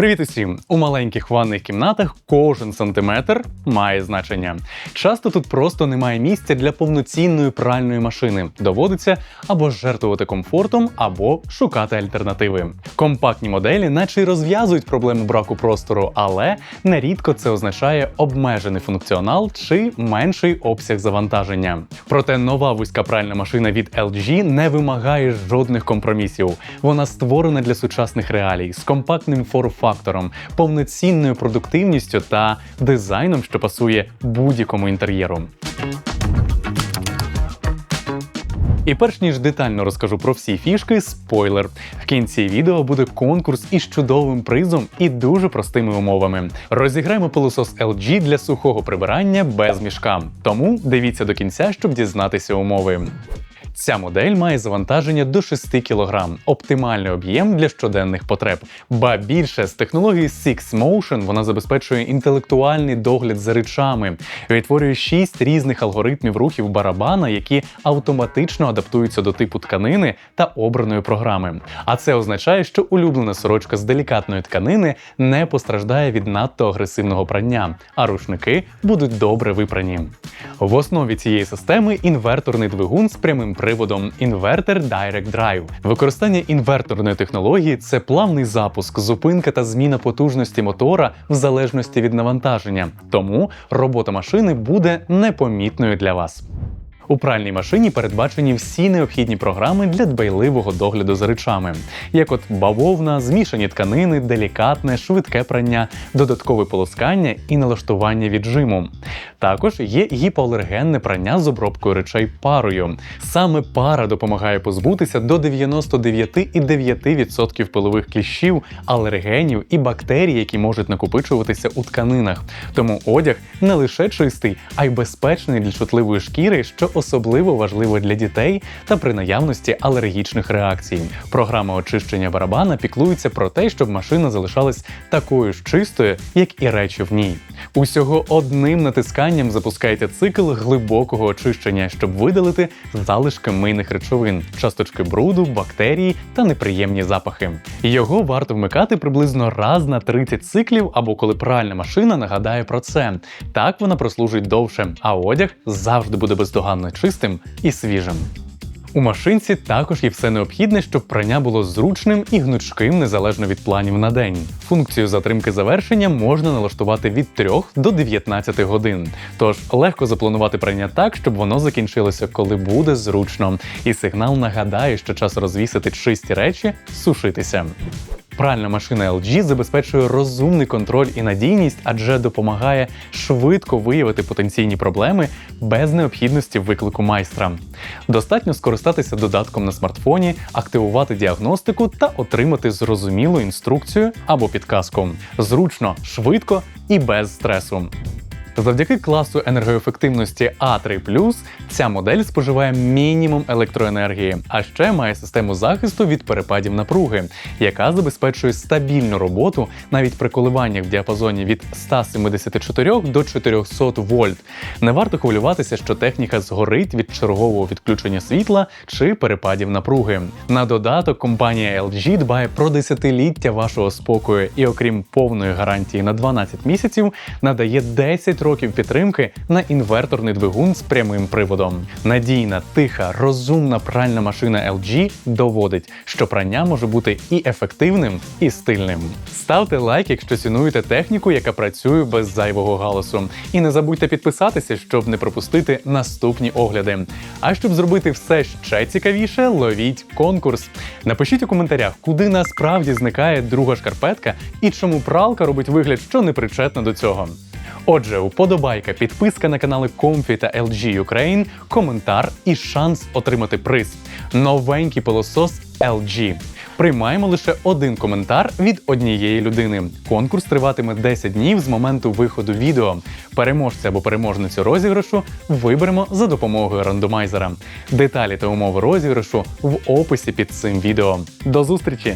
Привіт усім! У маленьких ванних кімнатах кожен сантиметр має значення. Часто тут просто немає місця для повноцінної пральної машини. Доводиться або жертвувати комфортом, або шукати альтернативи. Компактні моделі, наче й розв'язують проблему браку простору, але нерідко це означає обмежений функціонал чи менший обсяг завантаження. Проте нова вузька пральна машина від LG не вимагає жодних компромісів. Вона створена для сучасних реалій з компактним форм-фактором, повноцінною продуктивністю та дизайном, що пасує будь-якому інтер'єру. І перш ніж детально розкажу про всі фішки, спойлер. В кінці відео буде конкурс із чудовим призом і дуже простими умовами. Розіграємо пилосос LG для сухого прибирання без мішка. Тому дивіться до кінця, щоб дізнатися умови. Ця модель має завантаження до 6 кг, оптимальний об'єм для щоденних потреб. Ба більше з технології Six Motion вона забезпечує інтелектуальний догляд за речами, відтворює 6 різних алгоритмів рухів барабана, які автоматично адаптуються до типу тканини та обраної програми. А це означає, що улюблена сорочка з делікатної тканини не постраждає від надто агресивного прання, а рушники будуть добре випрані. В основі цієї системи інверторний двигун з прямим приводом інвертер Direct Drive. Використання інверторної технології це плавний запуск, зупинка та зміна потужності мотора в залежності від навантаження. Тому робота машини буде непомітною для вас. У пральній машині передбачені всі необхідні програми для дбайливого догляду за речами, як от бавовна, змішані тканини, делікатне, швидке прання, додаткове полоскання і налаштування віджиму. Також є гіпоалергенне прання з обробкою речей парою. Саме пара допомагає позбутися до 99,9% пилових кліщів, алергенів і бактерій, які можуть накопичуватися у тканинах. Тому одяг не лише чистий, а й безпечний для чутливої шкіри, що особливо важливо для дітей та при наявності алергічних реакцій. Програма очищення барабана піклується про те, щоб машина залишалась такою ж чистою, як і речі в ній. Усього одним натисканням запускайте цикл глибокого очищення, щоб видалити залишки мийних речовин, часточки бруду, бактерії та неприємні запахи. Його варто вмикати приблизно раз на 30 циклів або коли пральна машина нагадає про це. Так вона прослужить довше, а одяг завжди буде бездоганно чистим і свіжим. У машинці також є все необхідне, щоб прання було зручним і гнучким незалежно від планів на день. Функцію затримки завершення можна налаштувати від 3 до 19 годин. Тож легко запланувати прання так, щоб воно закінчилося, коли буде зручно. І сигнал нагадає, що час розвісити чисті речі, сушитися. Пральна машина LG забезпечує розумний контроль і надійність, адже допомагає швидко виявити потенційні проблеми без необхідності виклику майстра. Достатньо скористатися додатком на смартфоні, активувати діагностику та отримати зрозумілу інструкцію або підказку. Зручно, швидко і без стресу. Завдяки класу енергоефективності А3 ця модель споживає мінімум електроенергії, а ще має систему захисту від перепадів напруги, яка забезпечує стабільну роботу навіть при коливаннях в діапазоні від 174 до 400 вольт. Не варто хвилюватися, що техніка згорить від чергового відключення світла чи перепадів напруги. На додаток компанія LG дбає про десятиліття вашого спокою і, окрім повної гарантії на 12 місяців, надає 10 років років підтримки на інверторний двигун з прямим приводом. Надійна, тиха, розумна пральна машина LG доводить, що прання може бути і ефективним, і стильним. Ставте лайк, якщо цінуєте техніку, яка працює без зайвого галасу. І не забудьте підписатися, щоб не пропустити наступні огляди. А щоб зробити все ще цікавіше, ловіть конкурс. Напишіть у коментарях, куди насправді зникає друга шкарпетка і чому пралка робить вигляд, що не причетна до цього. Отже, уподобайка, підписка на канали Comfy та LG Ukraine, коментар і шанс отримати приз. Новенький пилосос LG. Приймаємо лише один коментар від однієї людини. Конкурс триватиме 10 днів з моменту виходу відео. Переможця або переможницю розіграшу виберемо за допомогою рандомайзера. Деталі та умови розіграшу в описі під цим відео. До зустрічі!